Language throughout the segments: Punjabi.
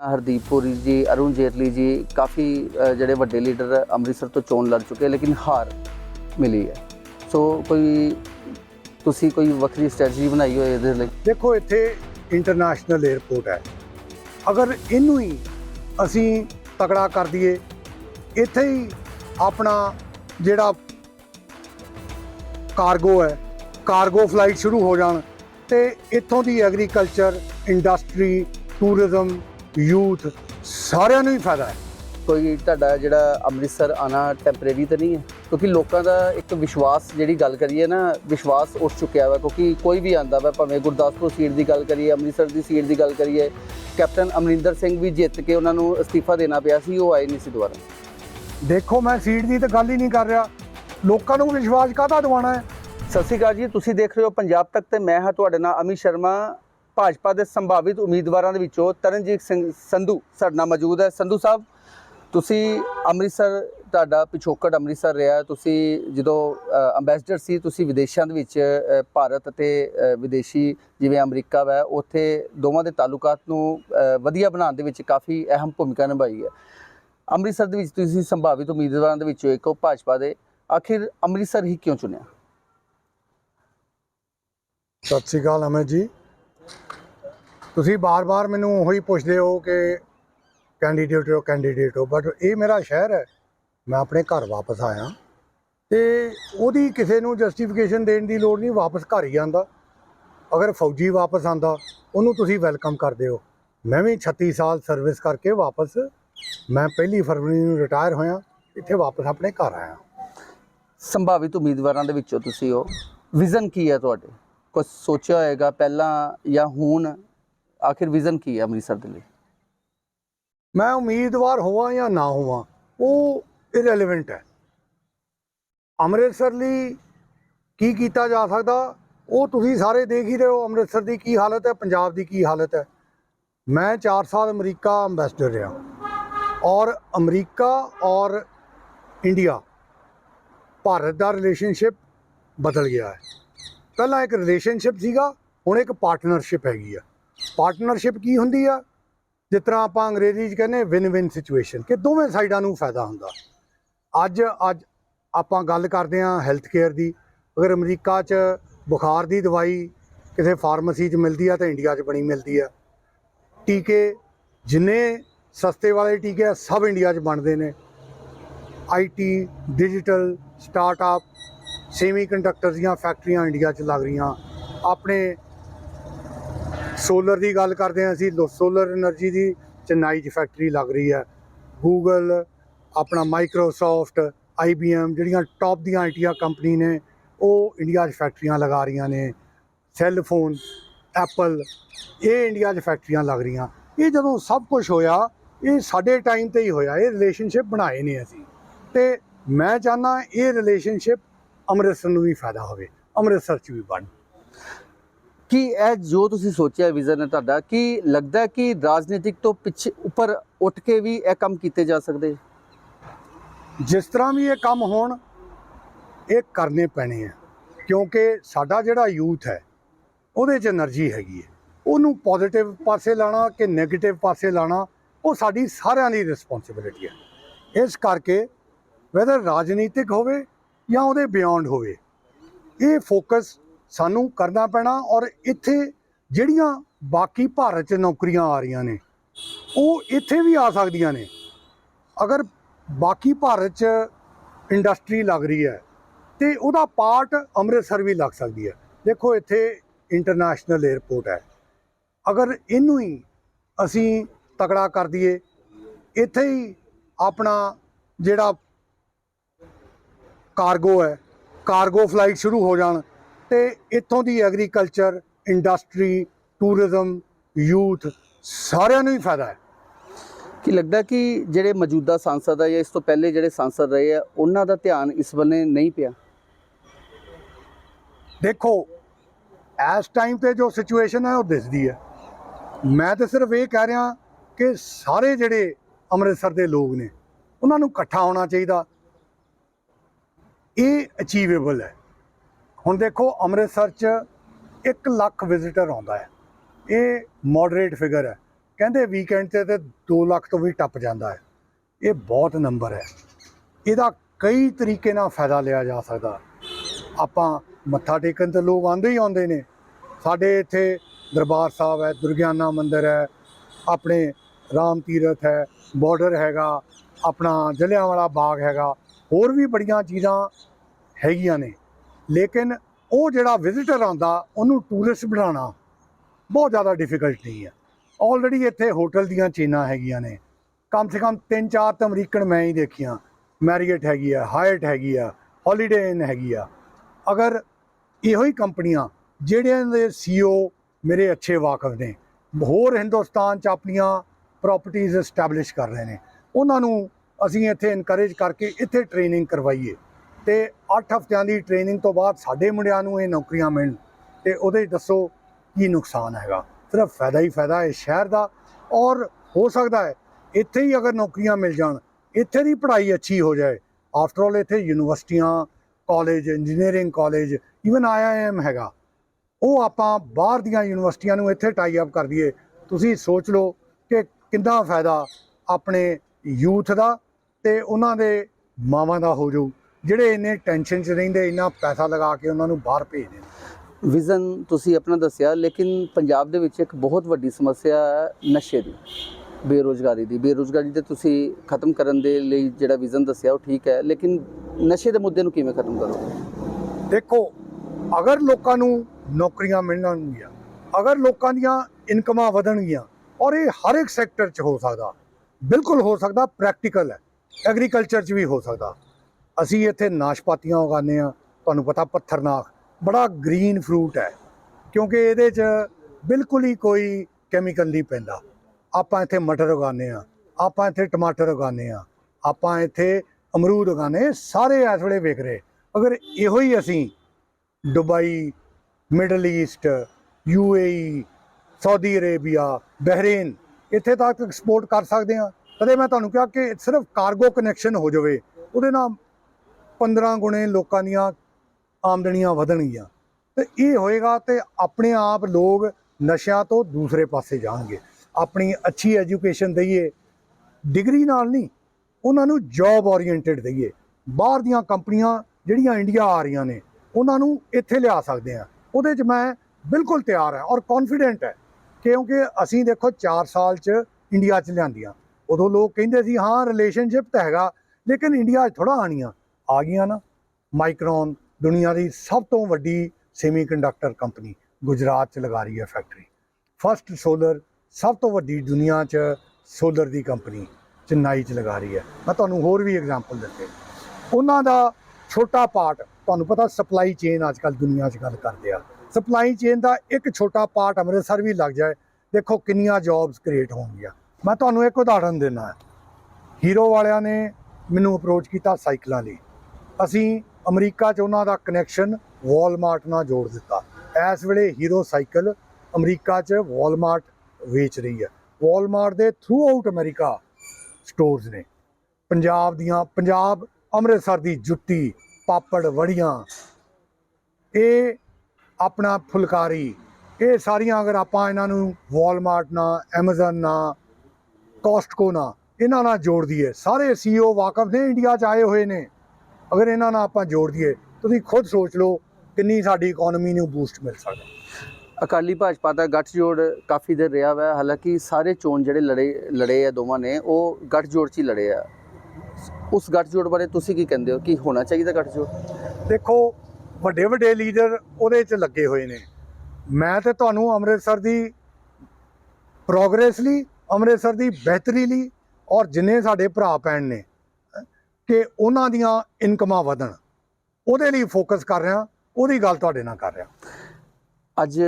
ਹਰਦੀਪ ਪੁਰੀ ਜੀ, ਅਰੁਣ ਜੇਤਲੀ ਜੀ, ਕਾਫੀ ਜਿਹੜੇ ਵੱਡੇ ਲੀਡਰ ਅੰਮ੍ਰਿਤਸਰ ਤੋਂ ਚੋਣ ਲੜ ਚੁੱਕੇ ਲੇਕਿਨ ਹਾਰ ਮਿਲੀ ਹੈ। ਸੋ ਕੋਈ, ਤੁਸੀਂ ਕੋਈ ਵੱਖਰੀ ਸਟ੍ਰੈਟਜੀ ਬਣਾਈ ਹੋਏ ਇਹਦੇ ਲਈ? ਦੇਖੋ, ਇੱਥੇ ਇੰਟਰਨੈਸ਼ਨਲ 에ਅਰਪੋਰਟ ਹੈ। ਅਗਰ ਇਹਨੂੰ ਹੀ ਅਸੀਂ ਤਕੜਾ ਕਰ ਦਈਏ, ਇੱਥੇ ਹੀ ਆਪਣਾ ਜਿਹੜਾ ਕਾਰਗੋ ਹੈ ਕਾਰਗੋ ਫਲਾਈਟ ਸ਼ੁਰੂ ਹੋ ਜਾਣ ਤੇ ਇੱਥੋਂ ਦੀ ਐਗਰੀਕਲਚਰ ਇੰਡਸਟਰੀ ਟੂਰਿਜ਼ਮ ਯੂਥ ਸਾਰਿਆਂ ਨੂੰ ਹੀ ਫਾਇਦਾ ਹੈ। ਕੋਈ ਤੁਹਾਡਾ ਜਿਹੜਾ ਅੰਮ੍ਰਿਤਸਰ ਆਣਾ ਟੈਂਪਰੇਰੀ ਤਾਂ ਨਹੀਂ ਹੈ? ਕਿਉਂਕਿ ਲੋਕਾਂ ਦਾ ਇੱਕ ਵਿਸ਼ਵਾਸ ਜਿਹੜੀ ਗੱਲ ਕਰੀਏ ਨਾ ਵਿਸ਼ਵਾਸ ਉੱਠ ਚੁੱਕਿਆ ਵਾ ਕਿਉਂਕਿ ਕੋਈ ਵੀ ਆਂਦਾ ਵਾ ਭਾਵੇਂ ਗੁਰਦਾਸਪੁਰ ਸੀਟ ਦੀ ਗੱਲ ਕਰੀਏ ਅੰਮ੍ਰਿਤਸਰ ਦੀ ਸੀਟ ਦੀ ਗੱਲ ਕਰੀਏ ਕੈਪਟਨ ਅਮਰਿੰਦਰ ਸਿੰਘ ਵੀ ਜਿੱਤ ਕੇ ਉਹਨਾਂ ਨੂੰ ਅਸਤੀਫਾ ਦੇਣਾ ਪਿਆ ਸੀ ਉਹ ਆਏ ਨਹੀਂ ਸੀ ਦੁਬਾਰਾ। ਦੇਖੋ ਮੈਂ ਸੀਟ ਦੀ ਤਾਂ ਗੱਲ ਹੀ ਨਹੀਂ ਕਰ ਰਿਹਾ। ਲੋਕਾਂ ਨੂੰ ਵਿਸ਼ਵਾਸ ਕਾਹਦਾ ਦਿਵਾਉਣਾ ਹੈ? ਸਤਿ ਸ਼੍ਰੀ ਅਕਾਲ ਜੀ ਤੁਸੀਂ ਦੇਖ ਰਹੇ ਹੋ ਪੰਜਾਬ ਤੱਕ ਤੇ ਮੈਂ ਹਾਂ ਤੁਹਾਡੇ ਨਾਲ ਅਮਿਤ ਸ਼ਰਮਾ। ਭਾਜਪਾ ਦੇ ਸੰਭਾਵਿਤ ਉਮੀਦਵਾਰਾਂ ਦੇ ਵਿੱਚੋਂ ਤਰਨਜੀਤ ਸਿੰਘ ਸੰਧੂ ਸਾਡੇ ਨਾਲ ਮੌਜੂਦ ਹੈ। ਸੰਧੂ ਸਾਹਿਬ, ਤੁਸੀਂ ਅੰਮ੍ਰਿਤਸਰ, ਤੁਹਾਡਾ ਪਿਛੋਕੜ ਅੰਮ੍ਰਿਤਸਰ ਰਿਹਾ ਤੁਸੀਂ ਜਦੋਂ ਅੰਬੈਸਡਰ ਸੀ, ਤੁਸੀਂ ਵਿਦੇਸ਼ਾਂ ਦੇ ਵਿੱਚ ਭਾਰਤ ਅਤੇ ਵਿਦੇਸ਼ੀ ਜਿਵੇਂ ਅਮਰੀਕਾ ਵਾ, ਉੱਥੇ ਦੋਵਾਂ ਦੇ ਤਾਲੁਕਾਤ ਨੂੰ ਵਧੀਆ ਬਣਾਉਣ ਦੇ ਵਿੱਚ ਕਾਫੀ ਅਹਿਮ ਭੂਮਿਕਾ ਨਿਭਾਈ ਹੈ। ਅੰਮ੍ਰਿਤਸਰ ਦੇ ਵਿੱਚ ਤੁਸੀਂ ਸੰਭਾਵਿਤ ਉਮੀਦਵਾਰਾਂ ਦੇ ਵਿੱਚੋਂ ਇੱਕ ਹੋ ਭਾਜਪਾ ਦੇ। ਆਖਿਰ ਅੰਮ੍ਰਿਤਸਰ ਹੀ ਕਿਉਂ ਚੁਣਿਆ? ਸਤਿ ਸ੍ਰੀ ਅਕਾਲ ਅਮਰ ਜੀ। ਤੁਸੀਂ ਬਾਰ-ਬਾਰ ਮੈਨੂੰ ਉਹੀ ਪੁੱਛਦੇ ਹੋ ਕਿ ਕੈਂਡੀਡੇਟ ਹੋ ਕੈਂਡੀਡੇਟ ਹੋ ਬਟ ਇਹ ਮੇਰਾ ਸ਼ਹਿਰ ਹੈ। ਮੈਂ ਆਪਣੇ ਘਰ ਵਾਪਸ ਆਇਆ। ਤੇ ਉਹਦੀ ਕਿਸੇ ਨੂੰ ਜਸਟੀਫਿਕੇਸ਼ਨ ਦੇਣ ਦੀ ਲੋੜ ਨਹੀਂ, ਵਾਪਸ ਘਰ ਹੀ ਆਂਦਾ ਅਗਰ ਫੌਜੀ ਵਾਪਸ ਆਂਦਾ ਉਹਨੂੰ ਤੁਸੀਂ ਵੈਲਕਮ ਕਰਦੇ ਹੋ। ਮੈਂ ਵੀ 36 ਸਾਲ ਸਰਵਿਸ ਕਰਕੇ ਵਾਪਸ, ਮੈਂ ਪਹਿਲੀ ਫਰਵਰੀ ਨੂੰ ਰਿਟਾਇਰ ਹੋਇਆ, ਇੱਥੇ ਵਾਪਸ ਆਪਣੇ ਘਰ ਆਇਆ। ਸੰਭਾਵਿਤ ਉਮੀਦਵਾਰਾਂ ਦੇ ਵਿੱਚੋਂ ਤੁਸੀਂ ਹੋ। ਵਿਜ਼ਨ ਕੀ ਹੈ ਤੁਹਾਡੇ? ਕੁਝ ਸੋਚਿਆ ਹੋਏਗਾ ਪਹਿਲਾਂ ਜਾਂ ਹੁਣ? ਆਖਿਰ ਵਿਜ਼ਨ ਕੀ ਹੈ ਅੰਮ੍ਰਿਤਸਰ ਦੇ ਲਈ? ਮੈਂ ਉਮੀਦਵਾਰ ਹੋਵਾਂ ਜਾਂ ਨਾ ਹੋਵਾਂ, ਉਹ ਇਰੈਲੇਵੈਂਟ ਹੈ। ਅੰਮ੍ਰਿਤਸਰ ਲਈ ਕੀ ਕੀਤਾ ਜਾ ਸਕਦਾ, ਉਹ ਤੁਸੀਂ ਸਾਰੇ ਦੇਖ ਹੀ ਰਹੇ ਹੋ ਅੰਮ੍ਰਿਤਸਰ ਦੀ ਕੀ ਹਾਲਤ ਹੈ, ਪੰਜਾਬ ਦੀ ਕੀ ਹਾਲਤ ਹੈ। ਮੈਂ 4 ਸਾਲ ਅਮਰੀਕਾ ਅੰਬੈਸਡਰ ਰਿਹਾ ਔਰ ਅਮਰੀਕਾ ਔਰ ਇੰਡੀਆ, ਭਾਰਤ ਦਾ ਰਿਲੇਸ਼ਨਸ਼ਿਪ ਬਦਲ ਗਿਆ ਹੈ। ਪਹਿਲਾਂ ਇੱਕ ਰਿਲੇਸ਼ਨਸ਼ਿਪ ਸੀਗਾ, ਹੁਣ ਇੱਕ ਪਾਰਟਨਰਸ਼ਿਪ ਹੈਗੀ ਆ। ਪਾਰਟਨਰਸ਼ਿਪ ਕੀ ਹੁੰਦੀ ਆ? ਜਿਸ ਤਰ੍ਹਾਂ ਆਪਾਂ ਅੰਗਰੇਜ਼ੀ 'ਚ ਕਹਿੰਦੇ ਵਿਨ ਵਿਨ ਸਿਚੁਏਸ਼ਨ ਕਿ ਦੋਵੇਂ ਸਾਈਡਾਂ ਨੂੰ ਫਾਇਦਾ ਹੁੰਦਾ। ਅੱਜ ਅੱਜ ਆਪਾਂ ਗੱਲ ਕਰਦੇ ਹਾਂ ਹੈਲਥ ਕੇਅਰ ਦੀ। ਅਗਰ ਅਮਰੀਕਾ 'ਚ ਬੁਖਾਰ ਦੀ ਦਵਾਈ ਕਿਸੇ ਫਾਰਮੇਸੀ 'ਚ ਮਿਲਦੀ ਆ ਤਾਂ ਇੰਡੀਆ 'ਚ ਬਣੀ ਮਿਲਦੀ ਆ। ਟੀਕੇ, ਜਿੰਨੇ ਸਸਤੇ ਵਾਲੇ ਟੀਕੇ ਆ, ਸਭ ਇੰਡੀਆ 'ਚ ਬਣਦੇ ਨੇ। IT digital startup semiconductor ਦੀਆਂ ਫੈਕਟਰੀਆਂ ਇੰਡੀਆ 'ਚ ਲੱਗ ਰਹੀਆਂ। ਆਪਣੇ ਸੋਲਰ ਦੀ ਗੱਲ ਕਰਦੇ ਹਾਂ ਅਸੀਂ, ਲੋ, ਸੋਲਰ એનર્ਜੀ ਦੀ ਚੇਨਈ 'ਚ ਫੈਕਟਰੀ ਲੱਗ ਰਹੀ ਹੈ। ਗੂਗਲ ਆਪਣਾ ਮਾਈਕਰੋਸਾਫਟ IBM ਜਿਹੜੀਆਂ ਟੌਪ ਦੀਆਂ ਆਈਟੀਆ ਕੰਪਨੀ ਨੇ, ਉਹ ਇੰਡੀਆ 'ਚ ਫੈਕਟਰੀਆਂ ਲਗਾ ਰਹੀਆਂ ਨੇ। ਸੈੱਲ ਫੋਨ ਐਪਲ ਇਹ ਇੰਡੀਆ 'ਚ ਫੈਕਟਰੀਆਂ ਲੱਗ ਰਹੀਆਂ। ਇਹ ਜਦੋਂ ਸਭ ਕੁਝ ਹੋਇਆ, ਇਹ ਸਾਡੇ ਟਾਈਮ ਤੇ ਹੀ ਹੋਇਆ। ਇਹ ਰਿਲੇਸ਼ਨਸ਼ਿਪ ਬਣਾਏ ਨੇ ਅਸੀਂ। ਤੇ ਮੈਂ ਚਾਹਨਾ ਇਹ ਰਿਲੇਸ਼ਨਸ਼ਿਪ ਅੰਮ੍ਰਿਤਸਰ ਨੂੰ ਵੀ ਫਾਇਦਾ ਹੋਵੇ। ਅੰਮ੍ਰਿਤਸਰ 'ਚ ਵੀ ਬਣ। ਕਿ ਇਹ ਜੋ ਤੁਸੀਂ ਸੋਚਿਆ ਵਿਜ਼ਨ ਹੈ ਤੁਹਾਡਾ, ਕਿ ਲੱਗਦਾ ਕਿ ਰਾਜਨੀਤਿਕ ਤੋਂ ਪਿੱਛੇ ਉੱਪਰ ਉੱਠ ਕੇ ਵੀ ਇਹ ਕੰਮ ਕੀਤੇ ਜਾ ਸਕਦੇ? ਜਿਸ ਤਰ੍ਹਾਂ ਵੀ ਇਹ ਕੰਮ ਹੋਣ, ਇਹ ਕਰਨੇ ਪੈਣੇ ਆ। ਕਿਉਂਕਿ ਸਾਡਾ ਜਿਹੜਾ ਯੂਥ ਹੈ, ਉਹਦੇ 'ਚ એનર્ਜੀ ਹੈਗੀ ਹੈ। ਉਹਨੂੰ ਪੋਜ਼ਿਟਿਵ ਪਾਸੇ ਲਾਣਾ ਕਿ ਨੈਗੇਟਿਵ ਪਾਸੇ ਲਾਣਾ, ਉਹ ਸਾਡੀ ਸਾਰਿਆਂ ਦੀ ਰਿਸਪੌਂਸਿਬਿਲਿਟੀ ਹੈ। ਇਸ ਕਰਕੇ ਵੈਦਰ ਰਾਜਨੀਤਿਕ ਹੋਵੇ ਜਾਂ ਉਹਦੇ ਬਿਯੋਂਡ ਹੋਵੇ, ਇਹ ਫੋਕਸ ਸਾਨੂੰ ਕਰਨਾ ਪੈਣਾ ਔਰ ਇੱਥੇ ਜਿਹੜੀਆਂ ਬਾਕੀ ਭਾਰਤ 'ਚ ਨੌਕਰੀਆਂ ਆ ਰਹੀਆਂ ਨੇ, ਉਹ ਇੱਥੇ ਵੀ ਆ ਸਕਦੀਆਂ ਨੇ। ਅਗਰ ਬਾਕੀ ਭਾਰਤ 'ਚ ਇੰਡਸਟਰੀ ਲੱਗ ਰਹੀ ਹੈ ਤੇ ਉਹਦਾ ਪਾਰਟ ਅੰਮ੍ਰਿਤਸਰ ਵੀ ਲੱਗ ਸਕਦੀ ਹੈ। ਦੇਖੋ, ਇੱਥੇ ਇੰਟਰਨੈਸ਼ਨਲ 에ਅਰਪੋਰਟ ਹੈ। ਅਗਰ ਇਹਨੂੰ ਹੀ ਅਸੀਂ ਤਕੜਾ ਕਰ ਦਈਏ, ਇੱਥੇ ਹੀ ਆਪਣਾ ਜਿਹੜਾ ਕਾਰਗੋ ਹੈ ਕਾਰਗੋ ਫਲਾਈਟ ਸ਼ੁਰੂ ਹੋ ਜਾਣ ਤੇ ਇੱਥੋਂ ਦੀ ਐਗਰੀਕਲਚਰ ਇੰਡਸਟਰੀ ਟੂਰਿਜ਼ਮ ਯੂਥ ਸਾਰਿਆਂ ਨੂੰ ਹੀ ਫਾਇਦਾ ਹੈ। ਕੀ ਲੱਗਦਾ ਕਿ ਜਿਹੜੇ ਮੌਜੂਦਾ ਸੰਸਦ ਆ ਜਾਂ ਇਸ ਤੋਂ ਪਹਿਲੇ ਜਿਹੜੇ ਸੰਸਦ ਰਹੇ ਆ ਉਹਨਾਂ ਦਾ ਧਿਆਨ ਇਸ ਬੰਨੇ ਨਹੀਂ ਪਿਆ? ਦੇਖੋ ਇਸ ਟਾਈਮ ਤੇ ਜੋ ਸਿਚੁਏਸ਼ਨ ਹੈ ਉਹ ਦਿਸਦੀ ਹੈ। ਮੈਂ ਤਾਂ ਸਿਰਫ ਇਹ ਕਹਿ ਰਿਹਾ ਕਿ ਸਾਰੇ ਜਿਹੜੇ ਅੰਮ੍ਰਿਤਸਰ ਦੇ ਲੋਕ ਨੇ ਉਹਨਾਂ ਨੂੰ ਇਕੱਠਾ ਹੋਣਾ ਚਾਹੀਦਾ। ਇਹ ਅਚੀਵੇਬਲ ਹੈ। ਹੁਣ ਦੇਖੋ, ਅੰਮ੍ਰਿਤਸਰ 'ਚ 1 ਲੱਖ ਵਿਜ਼ਿਟਰ ਆਉਂਦਾ ਹੈ। ਇਹ ਮੋਡਰੇਟ ਫਿਗਰ ਹੈ। ਕਹਿੰਦੇ ਵੀਕਐਂਡ ਤੇ ਤੇ 2 ਲੱਖ ਤੋਂ ਵੀ ਟੱਪ ਜਾਂਦਾ ਹੈ। ਇਹ ਬਹੁਤ ਨੰਬਰ ਹੈ। ਇਹਦਾ ਕਈ ਤਰੀਕੇ ਨਾਲ ਫਾਇਦਾ ਲਿਆ ਜਾ ਸਕਦਾ। ਆਪਾਂ ਮੱਥਾ ਟੇਕਣ ਤੇ ਲੋਕ ਆਉਂਦੇ ਹੀ ਆਉਂਦੇ ਨੇ। ਸਾਡੇ ਇੱਥੇ ਦਰਬਾਰ ਸਾਹਿਬ ਹੈ, ਦੁਰਗਿਆਨਾ ਮੰਦਿਰ ਹੈ, ਆਪਣੇ ਰਾਮ ਤੀਰਥ ਹੈ ਬਾਰਡਰ ਹੈਗਾ, ਆਪਣਾ ਜਲਿਆਂਵਾਲਾ ਬਾਗ ਹੈਗਾ। ਹੋਰ ਵੀ ਬੜੀਆਂ ਚੀਜ਼ਾਂ ਹੈਗੀਆਂ ਨੇ। ਲੇਕਿਨ ਉਹ ਜਿਹੜਾ ਵਿਜ਼ਿਟਰ ਆਉਂਦਾ, ਉਹਨੂੰ ਟੂਰਿਸਟ ਬਣਾਉਣਾ ਬਹੁਤ ਜ਼ਿਆਦਾ ਡਿਫਿਕਲਟ ਨਹੀਂ ਹੈ। ਆਲਰੇਡੀ ਇੱਥੇ ਹੋਟਲ ਦੀਆਂ ਚੇਨਾਂ ਹੈਗੀਆਂ ਨੇ। ਕਮ ਸੇ ਕਮ ਤਿੰਨ ਚਾਰ ਤਾਂ ਅਮਰੀਕਨ ਮੈਂ ਹੀ ਦੇਖੀਆਂ। ਮੈਰੀਅਟ ਹੈਗੀ ਆ ਹਾਇਟ ਹੈਗੀ ਆ ਹੌਲੀਡੇ ਇਨ ਹੈਗੀ ਆ। ਅਗਰ ਇਹੋ ਹੀ ਕੰਪਨੀਆਂ, ਜਿਹੜਿਆਂ ਦੇ ਸੀਓ ਮੇਰੇ ਅੱਛੇ ਵਾਕਫ ਨੇ, ਹੋਰ ਹਿੰਦੁਸਤਾਨ ਚ ਆਪਣੀਆਂ ਪ੍ਰਾਪਰਟੀਆਂ ਐਸਟੈਬਲਿਸ਼ ਕਰ ਰਹੇ ਨੇ, ਉਹਨਾਂ ਨੂੰ ਅਸੀਂ ਇੱਥੇ ਇਨਕਰੇਜ ਕਰਕੇ ਇੱਥੇ ਟ੍ਰੇਨਿੰਗ ਕਰਵਾਈਏ। ਤੇ 8 ਹਫ਼ਤਿਆਂ ਦੀ ਟ੍ਰੇਨਿੰਗ ਤੋਂ ਬਾਅਦ ਸਾਡੇ ਮੁੰਡਿਆਂ ਨੂੰ ਇਹ ਨੌਕਰੀਆਂ ਮਿਲਣ ਤੇ ਉਹਦੇ 'ਚ ਦੱਸੋ ਕੀ ਨੁਕਸਾਨ ਹੈਗਾ। ਸਿਰਫ ਫਾਇਦਾ ਹੀ ਫਾਇਦਾ ਹੈ ਸ਼ਹਿਰ ਦਾ ਔਰ ਹੋ ਸਕਦਾ ਹੈ ਇੱਥੇ ਹੀ ਅਗਰ ਨੌਕਰੀਆਂ ਮਿਲ ਜਾਣ, ਇੱਥੇ ਦੀ ਪੜ੍ਹਾਈ ਅੱਛੀ ਹੋ ਜਾਏ। ਆਫਟਰ ਆਲ ਇੱਥੇ ਯੂਨੀਵਰਸਿਟੀਆਂ college engineering college even IIM ਹੈਗਾ। ਉਹ ਆਪਾਂ ਬਾਹਰ ਦੀਆਂ ਯੂਨੀਵਰਸਿਟੀਆਂ ਨੂੰ ਇੱਥੇ ਟਾਈ ਅਪ ਕਰ ਦਈਏ। ਤੁਸੀਂ ਸੋਚ ਲਓ ਕਿ ਕਿੰਨਾ ਫਾਇਦਾ ਆਪਣੇ ਯੂਥ ਦਾ ਤੇ ਉਹਨਾਂ ਦੇ ਮਾਵਾਂ ਦਾ ਹੋ ਜਾਊ। ਜਿਹੜੇ ਇੰਨੇ ਟੈਨਸ਼ਨ 'ਚ ਰਹਿੰਦੇ ਇੰਨਾ ਪੈਸਾ ਲਗਾ ਕੇ ਉਹਨਾਂ ਨੂੰ ਬਾਹਰ ਭੇਜਦੇ ਨੇ ਵਿਜ਼ਨ ਤੁਸੀਂ ਆਪਣਾ ਦੱਸਿਆ ਲੇਕਿਨ ਪੰਜਾਬ ਦੇ ਵਿੱਚ ਇੱਕ ਬਹੁਤ ਵੱਡੀ ਸਮੱਸਿਆ ਹੈ ਨਸ਼ੇ ਦੀ ਬੇਰੋਜ਼ਗਾਰੀ ਦੀ। ਬੇਰੋਜ਼ਗਾਰੀ ਤੇ ਤੁਸੀਂ ਖਤਮ ਕਰਨ ਦੇ ਲਈ ਜਿਹੜਾ ਵਿਜ਼ਨ ਦੱਸਿਆ ਉਹ ਠੀਕ ਹੈ ਲੇਕਿਨ ਨਸ਼ੇ ਦੇ ਮੁੱਦੇ ਨੂੰ ਕਿਵੇਂ ਖਤਮ ਕਰੋਗੇ? ਦੇਖੋ ਅਗਰ ਲੋਕਾਂ ਨੂੰ ਨੌਕਰੀਆਂ ਮਿਲਣਗੀਆਂ ਅਗਰ ਲੋਕਾਂ ਦੀਆਂ ਇਨਕਮਾਂ ਵਧਣਗੀਆਂ ਔਰ ਇਹ ਹਰ ਇੱਕ ਸੈਕਟਰ 'ਚ ਹੋ ਸਕਦਾ ਬਿਲਕੁਲ ਹੋ ਸਕਦਾ ਪ੍ਰੈਕਟੀਕਲ ਹੈ ਐਗਰੀਕਲਚਰ 'ਚ ਵੀ ਹੋ ਸਕਦਾ। ਅਸੀਂ ਇੱਥੇ ਨਾਸ਼ਪਾਤੀਆਂ ਉਗਾਉਂਦੇ ਆ ਤੁਹਾਨੂੰ ਪਤਾ ਪੱਥਰਨਾਖ ਬੜਾ ਗ੍ਰੀਨ ਫਰੂਟ ਹੈ। ਕਿਉਂਕਿ ਇਹਦੇ 'ਚ ਬਿਲਕੁਲ ਹੀ ਕੋਈ ਕੈਮੀਕਲ ਨਹੀਂ ਪੈਂਦਾ। ਆਪਾਂ ਇੱਥੇ ਮਟਰ ਉਗਾਉਂਦੇ ਆ ਆਪਾਂ ਇੱਥੇ ਟਮਾਟਰ ਉਗਾਉਂਦੇ ਆ ਆਪਾਂ ਇੱਥੇ ਅਮਰੂਦ ਉਗਾਉਂਦੇ ਸਾਰੇ ਇਸ ਵੇਲੇ ਵਿਕ ਰਹੇ। ਅਗਰ ਇਹੋ ਹੀ ਅਸੀਂ Dubai, Middle East UAE Saudi Arabia, Bahrain, ਇੱਥੇ ਤੱਕ ਐਕਸਪੋਰਟ ਕਰ ਸਕਦੇ ਹਾਂ। ਕਦੇ ਮੈਂ ਤੁਹਾਨੂੰ ਕਿਹਾ ਕਿ ਸਿਰਫ ਕਾਰਗੋ ਕਨੈਕਸ਼ਨ ਹੋ ਜਾਵੇ, ਉਹਦੇ ਨਾਲ 15 ਗੁਣੇ ਲੋਕਾਂ ਦੀਆਂ ਆਮਦਨੀਆਂ ਵਧਣਗੀਆਂ। ਤੇ ਇਹ ਹੋਏਗਾ ਤੇ ਆਪਣੇ ਆਪ ਲੋਕ ਨਸ਼ਿਆਂ ਤੋਂ ਦੂਸਰੇ ਪਾਸੇ ਜਾਣਗੇ। ਆਪਣੀ ਅੱਛੀ ਐਜੂਕੇਸ਼ਨ ਦਈਏ, ਡਿਗਰੀ ਨਾਲ ਨਹੀਂ, ਉਹਨਾਂ ਨੂੰ ਜੌਬ ਓਰੀਐਂਟਡ ਦਈਏ। ਬਾਹਰ ਦੀਆਂ ਕੰਪਨੀਆਂ ਜਿਹੜੀਆਂ ਇੰਡੀਆ ਆ ਰਹੀਆਂ ਨੇ, ਉਹਨਾਂ ਨੂੰ ਇੱਥੇ ਲਿਆ ਸਕਦੇ ਆ ਉਹਦੇ 'ਚ ਮੈਂ ਬਿਲਕੁਲ ਤਿਆਰ ਹਾਂ ਔਰ ਕੌਨਫੀਡੈਂਟ ਹੈ, ਕਿਉਂਕਿ ਅਸੀਂ ਦੇਖੋ 4 ਸਾਲ 'ਚ ਇੰਡੀਆ 'ਚ ਲਿਆਂਦੀਆਂ। ਉਦੋਂ ਲੋਕ ਕਹਿੰਦੇ ਸੀ, ਹਾਂ ਰਿਲੇਸ਼ਨਸ਼ਿਪ ਤਾਂ ਹੈਗਾ, ਲੇਕਿਨ ਇੰਡੀਆ 'ਚ ਥੋੜਾ ਆਣੀਆਂ ਆ ਗਈਆਂ ਨਾ ਮਾਈਕਰੋਨ ਦੁਨੀਆ ਦੀ ਸਭ ਤੋਂ ਵੱਡੀ ਸੈਮੀਕੰਡਕਟਰ ਕੰਪਨੀ ਗੁਜਰਾਤ 'ਚ ਲਗਾ ਰਹੀ ਹੈ ਫੈਕਟਰੀ ਫਸਟ ਸੋਲਰ ਸਭ ਤੋਂ ਵੱਡੀ ਦੁਨੀਆ 'ਚ ਸੋਲਰ ਦੀ ਕੰਪਨੀ ਚੇਨਈ 'ਚ ਲਗਾ ਰਹੀ ਹੈ। ਮੈਂ ਤੁਹਾਨੂੰ ਹੋਰ ਵੀ ਐਗਜ਼ਾਮਪਲ ਦਿੰਦੇ ਉਹਨਾਂ ਦਾ ਛੋਟਾ ਪਾਰਟ ਤੁਹਾਨੂੰ ਪਤਾ ਸਪਲਾਈ ਚੇਨ ਅੱਜ ਕੱਲ੍ਹ ਦੁਨੀਆ 'ਚ ਗੱਲ ਕਰਦੇ ਆ। ਸਪਲਾਈ ਚੇਨ ਦਾ ਇੱਕ ਛੋਟਾ ਪਾਰਟ ਅੰਮ੍ਰਿਤਸਰ ਵੀ ਲੱਗ ਜਾਏ। ਦੇਖੋ ਕਿੰਨੀਆਂ ਜੌਬਸ ਕ੍ਰੀਏਟ ਹੋਣਗੀਆਂ। ਮੈਂ ਤੁਹਾਨੂੰ ਇੱਕ ਉਦਾਹਰਨ ਦਿੰਦਾ। ਹੀਰੋ ਵਾਲਿਆਂ ਨੇ ਮੈਨੂੰ ਅਪਰੋਚ ਕੀਤਾ ਸਾਈਕਲਾਂ ਲਈ ਅਸੀਂ ਅਮਰੀਕਾ 'ਚ ਉਹਨਾਂ ਦਾ ਕਨੈਕਸ਼ਨ ਵਾਲਮਾਰਟ ਨਾਲ ਜੋੜ ਦਿੱਤਾ। ਇਸ ਵੇਲੇ ਹੀਰੋ ਸਾਈਕਲ ਅਮਰੀਕਾ 'ਚ ਵਾਲਮਾਰਟ ਵੇਚ ਰਹੀ ਹੈ। ਵਾਲਮਾਰਟ ਦੇ ਥਰੂ ਆਊਟ ਅਮਰੀਕਾ ਸਟੋਰਸ ਨੇ। ਪੰਜਾਬ ਦੀਆਂ, ਪੰਜਾਬ ਅੰਮ੍ਰਿਤਸਰ ਦੀ ਜੁੱਤੀ, ਪਾਪੜ ਵੜੀਆਂ, ਇਹ ਆਪਣਾ ਫੁਲਕਾਰੀ, ਇਹ ਸਾਰੀਆਂ ਅਗਰ ਆਪਾਂ ਇਹਨਾਂ ਨੂੰ ਵਾਲਮਾਰਟ ਨਾਲ ਐਮਾਜ਼ਨ ਨਾਲ ਕੋਸਟਕੋ ਨਾਲ ਇਹਨਾਂ ਨਾਲ ਜੋੜ ਦਈਏ ਸਾਰੇ ਸੀਓ ਵਾਕਫ ਨੇ ਇੰਡੀਆ 'ਚ ਆਏ ਹੋਏ ਨੇ। ਅਗਰ ਇਹਨਾਂ ਨਾਲ ਆਪਾਂ ਜੋੜ ਦਈਏ ਤੁਸੀਂ ਖੁਦ ਸੋਚ ਲਓ ਕਿੰਨੀ ਸਾਡੀ ਇਕਨੋਮੀ ਨੂੰ ਬੂਸਟ ਮਿਲ ਸਕਦਾ ਅਕਾਲੀ ਭਾਜਪਾ ਦਾ ਗੱਠਜੋੜ ਕਾਫੀ ਦੇਰ ਰਿਹਾ ਵਾ ਹਾਲਾਂਕਿ ਸਾਰੇ ਚੋਣ ਜਿਹੜੇ ਲੜੇ ਲੜੇ ਆ ਦੋਵਾਂ ਨੇ ਉਹ ਗੱਠਜੋੜ 'ਚ ਹੀ ਲੜੇ ਆ। ਉਸ ਗੱਠਜੋੜ ਬਾਰੇ ਤੁਸੀਂ ਕੀ ਕਹਿੰਦੇ ਹੋ? ਕਿ ਹੋਣਾ ਚਾਹੀਦਾ ਗੱਠਜੋੜ? ਦੇਖੋ ਵੱਡੇ ਵੱਡੇ ਲੀਡਰ ਉਹਦੇ 'ਚ ਲੱਗੇ ਹੋਏ ਨੇ। ਮੈਂ ਤੇ ਤੁਹਾਨੂੰ ਅੰਮ੍ਰਿਤਸਰ ਦੀ ਪ੍ਰੋਗਰੈਸ ਲਈ ਅੰਮ੍ਰਿਤਸਰ ਦੀ ਬਿਹਤਰੀ ਲਈ ਔਰ ਜਿੰਨੇ ਸਾਡੇ ਭਰਾ ਭੈਣ ਨੇ ਕਿ ਉਹਨਾਂ ਦੀਆਂ ਇਨਕਮਾਂ ਵਧਣ। ਉਹਦੇ ਲਈ ਫੋਕਸ ਕਰ ਰਿਹਾ ਉਹਦੀ ਗੱਲ ਤੁਹਾਡੇ ਨਾਲ ਕਰ ਰਿਹਾ। ਅੱਜ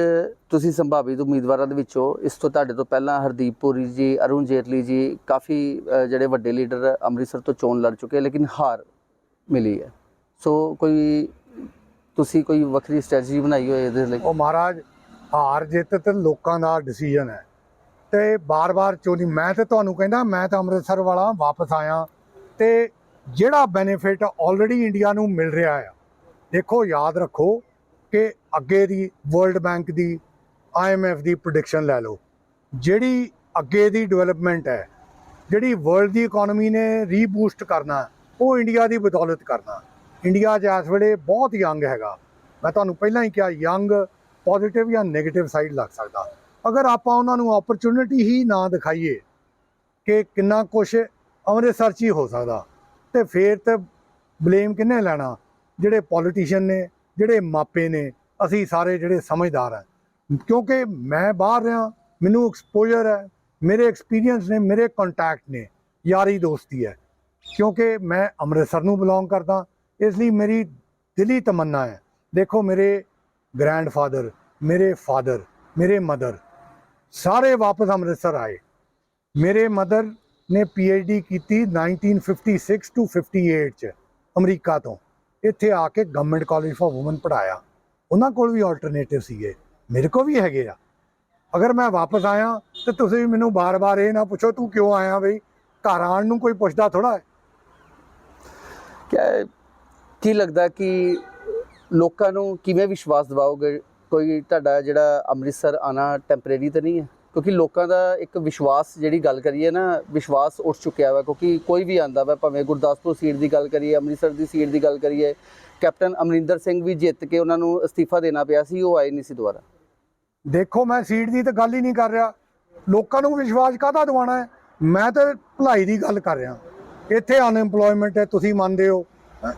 ਤੁਸੀਂ ਸੰਭਾਵਿਤ ਉਮੀਦਵਾਰਾਂ ਦੇ ਵਿੱਚੋਂ ਇਸ ਤੋਂ ਤੁਹਾਡੇ ਤੋਂ ਪਹਿਲਾਂ ਹਰਦੀਪ ਪੁਰੀ ਜੀ ਅਰੁਣ ਜੇਟਲੀ ਜੀ ਕਾਫੀ ਜਿਹੜੇ ਵੱਡੇ ਲੀਡਰ ਅੰਮ੍ਰਿਤਸਰ ਤੋਂ ਚੋਣ ਲੜ ਚੁੱਕੇ ਲੇਕਿਨ ਹਾਰ ਮਿਲੀ ਹੈ। ਸੋ ਕੋਈ ਤੁਸੀਂ ਕੋਈ ਵੱਖਰੀ ਸਟ੍ਰੈਟਜੀ ਬਣਾਈ ਹੋਏ ਇਹਦੇ ਲਈ? ਉਹ ਮਹਾਰਾਜ ਹਾਰ ਜਿੱਤ ਤੇ ਲੋਕਾਂ ਦਾ ਡਿਸੀਜਨ ਹੈ। ਤੇ ਬਾਰ-ਬਾਰ ਚੋਣੀ ਮੈਂ ਤੇ ਤੁਹਾਨੂੰ ਕਹਿੰਦਾ ਮੈਂ ਤਾਂ ਅੰਮ੍ਰਿਤਸਰ ਵਾਲਾ ਵਾਪਸ ਆਇਆ। ਤੇ ਜਿਹੜਾ ਬੈਨੀਫਿਟ ਆਲਰੇਡੀ ਇੰਡੀਆ ਨੂੰ ਮਿਲ ਰਿਹਾ ਆ, ਦੇਖੋ, ਯਾਦ ਰੱਖੋ ਕਿ ਅੱਗੇ ਦੀ ਵਰਲਡ ਬੈਂਕ ਦੀ ਆਈਐਮਐਫ ਦੀ ਪ੍ਰੈਡਿਕਸ਼ਨ ਲੈ ਲਓ। ਜਿਹੜੀ ਅੱਗੇ ਦੀ ਡਿਵੈਲਪਮੈਂਟ ਹੈ, ਜਿਹੜੀ ਵਰਲਡ ਦੀ ਇਕਨੋਮੀ ਨੇ ਰੀਬੂਸਟ ਕਰਨਾ, ਉਹ ਇੰਡੀਆ ਦੀ ਬਦੌਲਤ ਕਰਨਾ। ਇੰਡੀਆ 'ਚ ਇਸ ਵੇਲੇ ਬਹੁਤ ਯੰਗ ਹੈਗਾ। ਮੈਂ ਤੁਹਾਨੂੰ ਪਹਿਲਾਂ ਹੀ ਕਿਹਾ ਯੰਗ ਪੋਜ਼ਿਟਿਵ ਜਾਂ 네ਗੇਟਿਵ ਸਾਈਡ ਲੱਗ ਸਕਦਾ। ਅਗਰ ਆਪਾਂ ਉਹਨਾਂ ਨੂੰ ਓਪਰਚੁਨਿਟੀ ਹੀ ਨਾ ਦਿਖਾਈਏ ਕਿ ਕਿੰਨਾ ਕੁਛ ਅੰਮ੍ਰਿਤਸਰ 'ਚ ਹੀ ਹੋ ਸਕਦਾ ਤੇ ਫੇਰ ਤੇ ਬਲੇਮ ਕਿੰਨੇ ਲੈਣਾ? ਜਿਹੜੇ ਪੋਲੀਟੀਸ਼ੀਅਨ ਨੇ, ਜਿਹੜੇ ਮਾਪੇ ਨੇ, ਅਸੀਂ ਸਾਰੇ ਜਿਹੜੇ ਸਮਝਦਾਰ ਆ। ਕਿਉਂਕਿ ਮੈਂ ਬਾਹਰ ਰਿਹਾ, ਮੈਨੂੰ ਐਕਸਪੋਜ਼ਰ ਹੈ, ਮੇਰੇ ਐਕਸਪੀਰੀਅੰਸ ਨੇ, ਮੇਰੇ ਕੰਟੈਕਟ ਨੇ, ਯਾਰੀ ਦੋਸਤੀ ਹੈ। ਕਿਉਂਕਿ ਮੈਂ ਅੰਮ੍ਰਿਤਸਰ ਨੂੰ ਬਿਲੋਂਗ ਕਰਦਾ, ਇਸ ਲਈ ਮੇਰੀ ਦਿਲੀ ਤਮੰਨਾ ਹੈ। ਦੇਖੋ ਮੇਰੇ ਗ੍ਰੈਂਡਫਾਦਰ ਮੇਰੇ ਫਾਦਰ ਮੇਰੇ ਮਦਰ ਸਾਰੇ ਵਾਪਸ ਅੰਮ੍ਰਿਤਸਰ ਆਏ। ਮੇਰੇ ਮਦਰ ਨੇ ਡੀ ਕੀਤੀ 1956 ਟੂ 58 ਚ, ਅਮਰੀਕਾ ਤੋਂ। ਇੱਥੇ ਆ ਕੇ ਗਵਰਨਮੈਂਟ ਕਾਲਜ ਫਾਰ ਔਮਨ ਪੜਾਇਆ ਉਹਨਾਂ ਕੋਲ ਵੀ ਆਲਟਰਨੇਟਿਵ ਸੀਗੇ। ਮੇਰੇ ਕੋਲ ਵੀ ਹੈਗੇ ਆ। ਅਗਰ ਮੈਂ ਵਾਪਸ ਆਇਆ ਤੇ ਤੁਸੀਂ ਮੈਨੂੰ ਬਾਰ-ਬਾਰ ਇਹ ਨਾ ਪੁੱਛੋ, ਤੂੰ ਕਿਉਂ ਆਇਆ ਬਈ? ਘਰ ਆਉਣ ਨੂੰ ਕੋਈ ਪੁੱਛਦਾ ਥੋੜਾ ਹੈ? ਕਿਆ ਕੀ ਲੱਗਦਾ ਕਿ ਲੋਕਾਂ ਨੂੰ ਕਿਵੇਂ ਵਿਸ਼ਵਾਸ ਦਿਵਾਓਗੇ? ਕੋਈ ਤੁਹਾਡਾ ਜਿਹੜਾ ਅੰਮ੍ਰਿਤਸਰ ਆਣਾ ਟੈਂਪਰੇਰੀ ਤਾਂ ਨਹੀਂ ਹੈ? ਕਿਉਂਕਿ ਲੋਕਾਂ ਦਾ ਇੱਕ ਵਿਸ਼ਵਾਸ ਜਿਹੜੀ ਗੱਲ ਕਰੀਏ ਨਾ, ਵਿਸ਼ਵਾਸ ਉੱਠ ਚੁੱਕਿਆ ਵਾ, ਕਿਉਂਕਿ ਕੋਈ ਵੀ ਆਂਦਾ ਵਾ, ਭਾਵੇਂ ਗੁਰਦਾਸਪੁਰ ਸੀਟ ਦੀ ਗੱਲ ਕਰੀਏ, ਅੰਮ੍ਰਿਤਸਰ ਦੀ ਸੀਟ ਦੀ ਗੱਲ ਕਰੀਏ, ਕੈਪਟਨ ਅਮਰਿੰਦਰ ਸਿੰਘ ਵੀ ਜਿੱਤ ਕੇ ਉਹਨਾਂ ਨੂੰ ਅਸਤੀਫਾ ਦੇਣਾ ਪਿਆ ਸੀ, ਉਹ ਆਏ ਨਹੀਂ ਸੀ ਦੁਬਾਰਾ। ਦੇਖੋ, ਮੈਂ ਸੀਟ ਦੀ ਤਾਂ ਗੱਲ ਹੀ ਨਹੀਂ ਕਰ ਰਿਹਾ। ਲੋਕਾਂ ਨੂੰ ਵਿਸ਼ਵਾਸ ਕਾਹਦਾ ਦਿਵਾਉਣਾ ਹੈ? ਮੈਂ ਤਾਂ ਭਲਾਈ ਦੀ ਗੱਲ ਕਰ ਰਿਹਾ। ਇੱਥੇ ਅਨਐਮਪਲੋਇਮੈਂਟ ਹੈ, ਤੁਸੀਂ ਮੰਨਦੇ ਹੋ।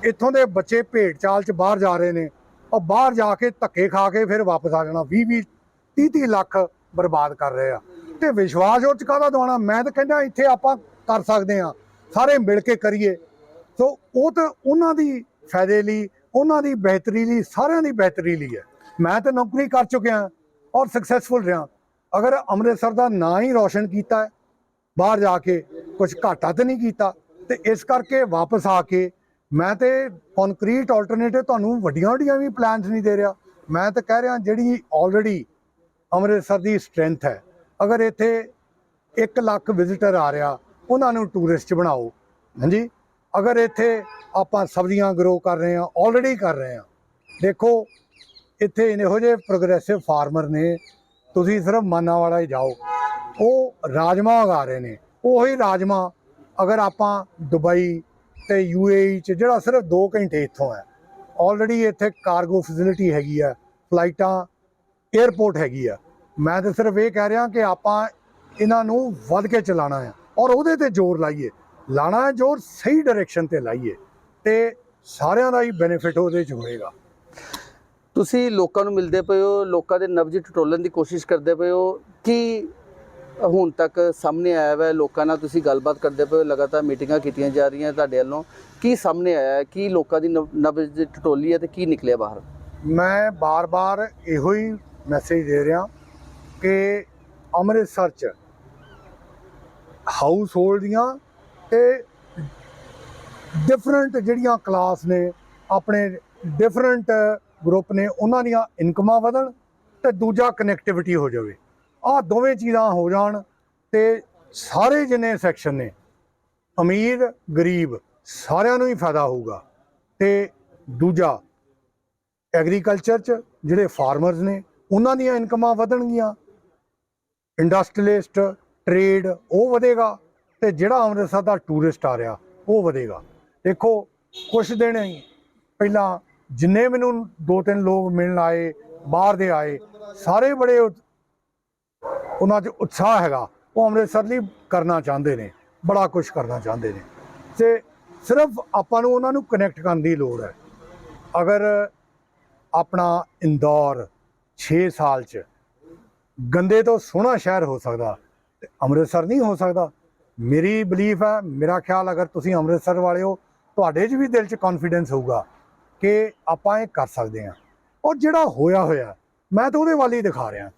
ਇੱਥੋਂ ਦੇ ਬੱਚੇ ਭੇਡ ਚਾਲ 'ਚ ਬਾਹਰ ਜਾ ਰਹੇ ਨੇ। ਉਹ ਬਾਹਰ ਜਾ ਕੇ ਧੱਕੇ ਖਾ ਕੇ ਫਿਰ ਵਾਪਸ ਆ ਜਾਣਾ। 20 20 30 30 ਲੱਖ ਬਰਬਾਦ ਕਰ ਰਹੇ ਆ। ਤੇ ਵਿਸ਼ਵਾਸ ਉਹ 'ਚ ਕਾਹਦਾ ਦਿਵਾਉਣਾ? ਮੈਂ ਤਾਂ ਕਹਿੰਦਾ ਇੱਥੇ ਆਪਾਂ ਕਰ ਸਕਦੇ ਆ। ਸਾਰੇ ਮਿਲ ਕੇ ਕਰੀਏ। ਸੋ ਉਹ ਤਾਂ ਉਹਨਾਂ ਦੀ ਫਾਇਦੇ ਲਈ, ਉਹਨਾਂ ਦੀ ਬਿਹਤਰੀ ਲਈ, ਸਾਰਿਆਂ ਦੀ ਬਿਹਤਰੀ ਲਈ ਹੈ। ਮੈਂ ਤਾਂ ਨੌਕਰੀ ਕਰ ਚੁੱਕਿਆ ਔਰ ਸਕਸੈਸਫੁਲ ਰਿਹਾ। ਅਗਰ ਅੰਮ੍ਰਿਤਸਰ ਦਾ ਨਾਂ ਹੀ ਰੌਸ਼ਨ ਕੀਤਾ ਬਾਹਰ ਜਾ ਕੇ ਕੁਝ ਘਾਟਾ ਤਾਂ ਨਹੀਂ ਕੀਤਾ, ਤੇ ਇਸ ਕਰਕੇ ਵਾਪਸ ਆ ਕੇ ਮੈਂ ਤੇ ਕੰਕਰੀਟ ਆਲਟਰਨੇਟਿਵ ਤੁਹਾਨੂੰ ਵੱਡੀਆਂ ਵੱਡੀਆਂ ਵੀ ਪਲਾਨਸ ਨਹੀਂ ਦੇ ਰਿਹਾ। ਮੈਂ ਤਾਂ ਕਹਿ ਰਿਹਾ, ਜਿਹੜੀ ਆਲਰੇਡੀ ਅੰਮ੍ਰਿਤਸਰ ਦੀ ਸਟਰੈਂਥ ਹੈ। ਅਗਰ ਇੱਥੇ 1 ਲੱਖ ਵਿਜ਼ਿਟਰ ਆ ਰਿਹਾ, ਉਹਨਾਂ ਨੂੰ ਟੂਰਿਸਟ ਬਣਾਓ। ਹਾਂਜੀ? ਅਗਰ ਇੱਥੇ ਆਪਾਂ ਸਬਜ਼ੀਆਂ ਗਰੋ ਕਰ ਰਹੇ ਹਾਂ ਆਲਰੇਡੀ ਕਰ ਰਹੇ ਹਾਂ। ਦੇਖੋ, ਇੱਥੇ ਇਹੋ ਜਿਹੇ ਪ੍ਰੋਗਰੈਸਿਵ ਫਾਰਮਰ ਨੇ, ਤੁਸੀਂ ਸਿਰਫ ਮਾਨਾਵਾਲਾ ਹੀ ਜਾਓ। ਉਹ ਰਾਜਮਾ ਉਗਾ ਰਹੇ ਨੇ। ਉਹੀ ਰਾਜਮਾ ਅਗਰ ਆਪਾਂ ਦੁਬਈ ਤੇ ਯੂਏਈ ਚ, ਜਿਹੜਾ ਸਿਰਫ 2 ਘੰਟੇ ਇੱਥੋਂ ਹੈ। ਆਲਰੇਡੀ ਇੱਥੇ ਕਾਰਗੋ ਫੈਸਿਲਿਟੀ ਹੈਗੀ ਆ ਫਲਾਈਟਾਂ 에ਅਰਪੋਰਟ ਹੈਗੀ ਆ। ਮੈਂ ਤਾਂ ਸਿਰਫ ਇਹ ਕਹਿ ਰਿਹਾ ਕਿ ਆਪਾਂ ਇਹਨਾਂ ਨੂੰ ਵੱਧ ਕੇ ਚਲਾਣਾ ਹੈ ਔਰ ਉਹਦੇ ਤੇ ਜ਼ੋਰ ਲਾਈਏ। ਲਾਣਾ ਹੈ ਜ਼ੋਰ ਸਹੀ ਡਾਇਰੈਕਸ਼ਨ ਤੇ ਲਾਈਏ ਤੇ ਸਾਰਿਆਂ ਦਾ ਹੀ ਬੈਨੀਫਿਟ ਉਹਦੇ ਚ ਹੋਏਗਾ। ਤੁਸੀਂ ਲੋਕਾਂ ਨੂੰ ਮਿਲਦੇ ਪਏ ਹੋ ਲੋਕਾਂ ਦੇ ਨਬਜ ਟਟੋਲਣ ਦੀ ਕੋਸ਼ਿਸ਼ ਕਰਦੇ ਪਏ ਹੋ। ਕੀ ਹੁਣ ਤੱਕ ਸਾਹਮਣੇ ਆਇਆ ਹੈ ਲੋਕਾਂ ਨਾਲ ਤੁਸੀਂ ਗੱਲਬਾਤ ਕਰਦੇ ਪਏ ਹੋ ਲਗਾਤਾਰ ਮੀਟਿੰਗਾਂ ਕੀਤੀਆਂ ਜਾ ਰਹੀਆਂ ਤੁਹਾਡੇ ਵੱਲੋਂ। ਕੀ ਸਾਹਮਣੇ ਆਇਆ ਹੈ? ਕੀ ਲੋਕਾਂ ਦੀ ਨਬ- ਨਬਜ ਟਟੋਲੀ ਹੈ ਤੇ ਕੀ ਨਿਕਲਿਆ ਬਾਹਰ? ਮੈਂ ਬਾਰ-ਬਾਰ ਇਹੋ ਹੀ ਮੈਸੇਜ ਦੇ ਰਿਹਾ ਕਿ ਅੰਮ੍ਰਿਤਸਰ ਚ ਹਾਊਸ ਹੋਲਡ ਦੀਆਂ ਤੇ ਡਿਫਰੈਂਟ ਜਿਹੜੀਆਂ ਕਲਾਸ ਨੇ, ਆਪਣੇ ਡਿਫਰੈਂਟ ਗਰੁੱਪ ਨੇ, ਉਹਨਾਂ ਦੀਆਂ ਇਨਕਮਾਂ ਵਧਣ ਤੇ ਦੂਜਾ ਕਨੈਕਟੀਵਿਟੀ ਹੋ ਜਾਵੇ। ਆਹ ਦੋਵੇਂ ਚੀਜ਼ਾਂ ਹੋ ਜਾਣ ਤੇ ਸਾਰੇ ਜਿੰਨੇ ਸੈਕਸ਼ਨ ਨੇ, ਅਮੀਰ, ਗਰੀਬ, ਸਾਰਿਆਂ ਨੂੰ ਹੀ ਫਾਇਦਾ ਹੋਊਗਾ। ਤੇ ਦੂਜਾ ਐਗਰੀਕਲਚਰ ਚ ਜਿਹੜੇ ਫਾਰਮਰਸ ਨੇ ਉਹਨਾਂ ਦੀਆਂ ਇਨਕਮਾਂ ਵਧਣਗੀਆਂ। ਇੰਡਸਟਰੀਲਿਸਟ ਟ੍ਰੇਡ ਉਹ ਵਧੇਗਾ ਤੇ ਜਿਹੜਾ ਅੰਮ੍ਰਿਤਸਰ ਦਾ ਟੂਰਿਸਟ ਆ ਰਿਹਾ, ਉਹ ਵਧੇਗਾ। ਦੇਖੋ ਕੁਝ ਦਿਨ ਹੀ ਪਹਿਲਾਂ ਜਿੰਨੇ ਮੈਨੂੰ ਦੋ ਤਿੰਨ ਲੋਕ ਮਿਲਣ ਆਏ, ਬਾਹਰ ਦੇ ਆਏ, ਸਾਰੇ ਬੜੇ ਉਹਨਾਂ 'ਚ ਉਤਸ਼ਾਹ ਹੈਗਾ। ਉਹ ਅੰਮ੍ਰਿਤਸਰ ਲਈ ਕਰਨਾ ਚਾਹੁੰਦੇ ਨੇ, ਬੜਾ ਕੁਝ ਕਰਨਾ ਚਾਹੁੰਦੇ ਨੇ। ਤੇ ਸਿਰਫ ਆਪਾਂ ਨੂੰ ਉਹਨਾਂ ਨੂੰ ਕਨੈਕਟ ਕਰਨ ਦੀ ਲੋੜ ਹੈ। ਅਗਰ ਆਪਣਾ ਇੰਦੌਰ 6 ਸਾਲ 'ਚ ਗੰਦੇ ਤੋਂ ਸੋਹਣਾ ਸ਼ਹਿਰ ਹੋ ਸਕਦਾ ਤੇ ਅੰਮ੍ਰਿਤਸਰ ਨਹੀਂ ਹੋ ਸਕਦਾ। ਮੇਰੀ ਬਲੀਫ ਹੈ ਮੇਰਾ ਖਿਆਲ ਅਗਰ ਤੁਸੀਂ ਅੰਮ੍ਰਿਤਸਰ ਵਾਲੇ ਹੋ ਤੁਹਾਡੇ 'ਚ ਵੀ ਦਿਲ 'ਚ ਕੌਨਫੀਡੈਂਸ ਹੋਊਗਾ ਕਿ ਆਪਾਂ ਇਹ ਕਰ ਸਕਦੇ ਹਾਂ। ਔਰ ਜਿਹੜਾ ਹੋਇਆ ਹੋਇਆ ਮੈਂ ਤਾਂ ਉਹਦੇ ਵੱਲ ਹੀ ਦਿਖਾ ਰਿਹਾ।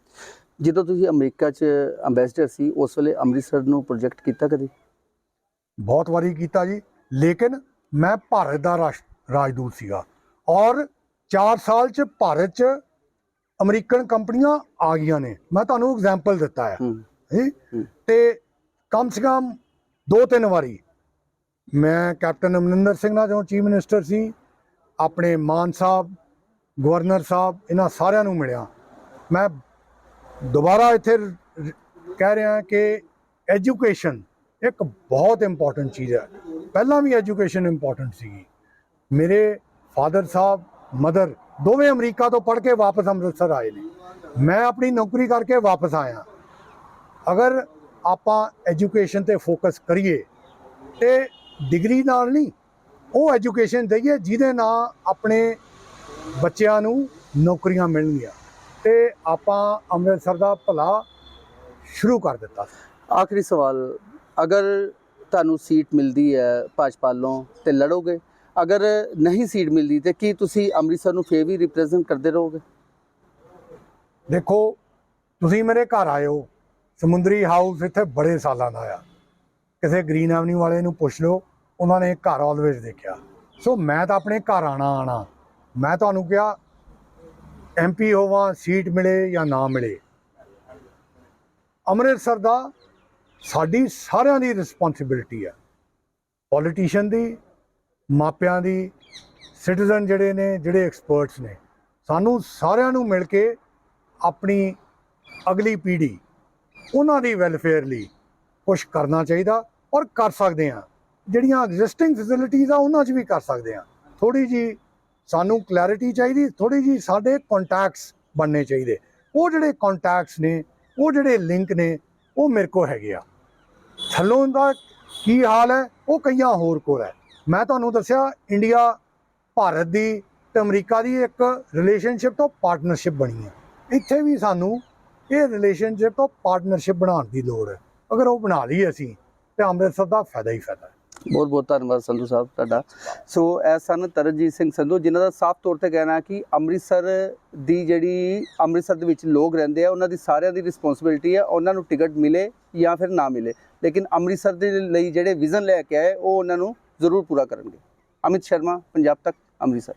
ਜਦੋਂ ਤੁਸੀਂ ਅਮਰੀਕਾ 'ਚ ਅੰਬੈਸਡਰ ਸੀ ਉਸ ਵੇਲੇ ਅੰਮ੍ਰਿਤਸਰ ਨੂੰ ਪ੍ਰੋਜੈਕਟ ਕੀਤਾ ਕਦੀ? ਬਹੁਤ ਵਾਰੀ ਕੀਤਾ ਜੀ ਲੇਕਿਨ ਮੈਂ ਭਾਰਤ ਦਾ ਰਾਜਦੂਤ ਸੀਗਾ। ਔਰ 4 ਸਾਲ 'ਚ ਭਾਰਤ 'ਚ ਅਮਰੀਕਨ ਕੰਪਨੀਆਂ ਆ ਗਈਆਂ ਨੇ। ਮੈਂ ਤੁਹਾਨੂੰ ਐਗਜ਼ਾਮਪਲ ਦਿੱਤਾ ਹੈ ਹੂੰ। ਜੀ। ਤੇ ਕਮ ਸੇ ਕਮ ਦੋ ਤਿੰਨ ਵਾਰੀ ਮੈਂ ਕੈਪਟਨ ਅਮਰਿੰਦਰ ਸਿੰਘ ਨਾਲ ਜਦੋਂ ਚੀਫ ਮਿਨਿਸਟਰ ਸੀ ਆਪਣੇ ਮਾਨ ਸਾਹਿਬ ਗਵਰਨਰ ਸਾਹਿਬ ਇਹਨਾਂ ਸਾਰਿਆਂ ਨੂੰ ਮਿਲਿਆ। ਮੈਂ ਦੁਬਾਰਾ ਇੱਥੇ ਕਹਿ ਰਿਹਾ ਕਿ ਐਜੂਕੇਸ਼ਨ ਇੱਕ ਬਹੁਤ ਇੰਪੋਰਟੈਂਟ ਚੀਜ਼ ਹੈ। ਪਹਿਲਾਂ ਵੀ ਐਜੂਕੇਸ਼ਨ ਇੰਪੋਰਟੈਂਟ ਸੀਗੀ। ਮੇਰੇ ਫਾਦਰ ਸਾਹਿਬ ਮਦਰ ਦੋਵੇਂ ਅਮਰੀਕਾ ਤੋਂ ਪੜ੍ਹ ਕੇ ਵਾਪਸ ਅੰਮ੍ਰਿਤਸਰ ਆਏ ਨੇ। ਮੈਂ ਆਪਣੀ ਨੌਕਰੀ ਕਰਕੇ ਵਾਪਸ ਆਇਆ। ਅਗਰ ਆਪਾਂ ਐਜੂਕੇਸ਼ਨ ਤੇ ਫੋਕਸ ਕਰੀਏ ਤੇ ਡਿਗਰੀ ਨਾਲ ਨਹੀਂ, ਉਹ ਐਜੂਕੇਸ਼ਨ ਦਈਏ ਜਿਹਦੇ ਨਾਲ ਆਪਣੇ ਬੱਚਿਆਂ ਨੂੰ ਨੌਕਰੀਆਂ ਮਿਲਣਗੀਆਂ। ਤੇ ਆਪਾਂ ਅੰਮ੍ਰਿਤਸਰ ਦਾ ਭਲਾ ਸ਼ੁਰੂ ਕਰ ਦਿੱਤਾ। ਆਖਰੀ ਸਵਾਲ, ਅਗਰ ਤੁਹਾਨੂੰ ਸੀਟ ਮਿਲਦੀ ਹੈ ਭਾਜਪਾ ਵੱਲੋਂ ਤੇ ਲੜੋਗੇ ਅਗਰ ਨਹੀਂ ਸੀਟ ਮਿਲਦੀ ਤੇ ਕੀ ਤੁਸੀਂ ਅੰਮ੍ਰਿਤਸਰ ਨੂੰ ਫੇਰ ਵੀ ਰਿਪਰੈਜ਼ੈਂਟ ਕਰਦੇ ਰਹੋਗੇ? ਦੇਖੋ, ਤੁਸੀਂ ਮੇਰੇ ਘਰ ਆਇਓ, ਸਮੁੰਦਰੀ ਹਾਊਸ ਇੱਥੇ ਬੜੇ ਸਾਲਾਂ ਦਾ ਆ। ਕਿਸੇ ਗ੍ਰੀਨ ਐਵਨਿਊ ਵਾਲੇ ਨੂੰ ਪੁੱਛ ਲਓ, ਉਹਨਾਂ ਨੇ ਘਰ ਆਲਵੇਜ਼ ਦੇਖਿਆ। ਸੋ ਮੈਂ ਤਾਂ ਆਪਣੇ ਘਰ ਆਣਾ ਆਣਾ। ਮੈਂ ਤੁਹਾਨੂੰ ਕਿਹਾ ਐਮਪੀ ਹੋਵਾਂ ਸੀਟ ਮਿਲੇ ਜਾਂ ਨਾ ਮਿਲੇ। ਅੰਮ੍ਰਿਤਸਰ ਦਾ ਸਾਡੀ ਸਾਰਿਆਂ ਦੀ ਰਿਸਪੌਂਸਿਬਿਲਟੀ ਹੈ ਪੋਲੀਟੀਸ਼ੀਅਨ ਦੀ ਮਾਪਿਆਂ ਦੀ ਸਿਟੀਜ਼ਨ ਜਿਹੜੇ ਨੇ, ਜਿਹੜੇ ਐਕਸਪਰਟਸ ਨੇ, ਸਾਨੂੰ ਸਾਰਿਆਂ ਨੂੰ ਮਿਲ ਕੇ ਆਪਣੀ ਅਗਲੀ ਪੀੜ੍ਹੀ, ਉਹਨਾਂ ਦੀ ਵੈਲਫੇਅਰ ਲਈ ਕੁਝ ਕਰਨਾ ਚਾਹੀਦਾ ਔਰ ਕਰ ਸਕਦੇ ਆ ਜਿਹੜੀਆਂ ਐਗਜ਼ਿਸਟਿੰਗ ਫੈਸਿਲਿਟੀਆਂ ਆ, ਉਹਨਾਂ 'ਚ ਵੀ ਕਰ ਸਕਦੇ ਆ ਥੋੜੀ ਜੀ ਸਾਨੂੰ ਕਲੈਰਿਟੀ ਚਾਹੀਦੀ ਥੋੜੀ ਜੀ ਸਾਡੇ ਕੰਟੈਕਟਸ ਬਣਨੇ ਚਾਹੀਦੇ। ਉਹ ਜਿਹੜੇ ਕੰਟੈਕਟਸ ਨੇ, ਉਹ ਜਿਹੜੇ ਲਿੰਕ ਨੇ, ਉਹ ਮੇਰੇ ਕੋਲ ਹੈਗੇ ਆ। ਥੱਲੋਂ ਦਾ ਕੀ ਹਾਲ ਹੈ, ਉਹ ਕਈਆਂ ਹੋਰ ਕੋਲ ਹੈ। ਮੈਂ ਤੁਹਾਨੂੰ ਦੱਸਿਆ, ਇੰਡੀਆ, ਭਾਰਤ ਦੀ ਤੇ ਅਮਰੀਕਾ ਦੀ ਇੱਕ ਰਿਲੇਸ਼ਨਸ਼ਿਪ ਤੋਂ ਪਾਰਟਨਰਸ਼ਿਪ ਬਣੀ ਹੈ। ਇੱਥੇ ਵੀ ਸਾਨੂੰ ਇਹ ਰਿਲੇਸ਼ਨਸ਼ਿਪ ਤੋਂ ਪਾਰਟਨਰਸ਼ਿਪ ਬਣਾਉਣ ਦੀ ਲੋੜ ਹੈ। ਅਗਰ ਉਹ ਬਣਾ ਲਈ ਅਸੀਂ, ਤੇ ਅੰਮ੍ਰਿਤਸਰ ਦਾ ਫਾਇਦਾ ਹੀ ਫਾਇਦਾ ਹੈ। ਬਹੁਤ ਬਹੁਤ ਧੰਨਵਾਦ ਸੰਧੂ ਸਾਹਿਬ ਤੁਹਾਡਾ। ਸੋ ਇਹ ਸਨ ਤਰਨਜੀਤ ਸਿੰਘ ਸੰਧੂ, ਜਿਨ੍ਹਾਂ ਦਾ ਸਾਫ਼ ਤੌਰ ਤੇ ਕਹਿਣਾ ਕਿ ਅੰਮ੍ਰਿਤਸਰ ਦੀ ਜਿਹੜੀ, ਅੰਮ੍ਰਿਤਸਰ ਦੇ ਵਿੱਚ ਲੋਕ ਰਹਿੰਦੇ ਆ, ਉਹਨਾਂ ਦੀ ਸਾਰਿਆਂ ਦੀ ਰਿਸਪੌਂਸਿਬਿਲਟੀ ਹੈ, ਉਹਨਾਂ ਨੂੰ ਟਿਕਟ ਮਿਲੇ ਜਾਂ ਫਿਰ ਨਾ ਮਿਲੇ। ਲੇਕਿਨ ਅੰਮ੍ਰਿਤਸਰ ਦੇ ਲਈ ਜਿਹੜੇ ਵਿਜ਼ਨ ਲੈ ਕੇ ਆਏ, ਉਹ ਉਹਨਾਂ ਨੂੰ ਜ਼ਰੂਰ ਪੂਰਾ ਕਰਨਗੇ। ਅਮਿਤ ਸ਼ਰਮਾ ਪੰਜਾਬ ਤੱਕ ਅੰਮ੍ਰਿਤਸਰ।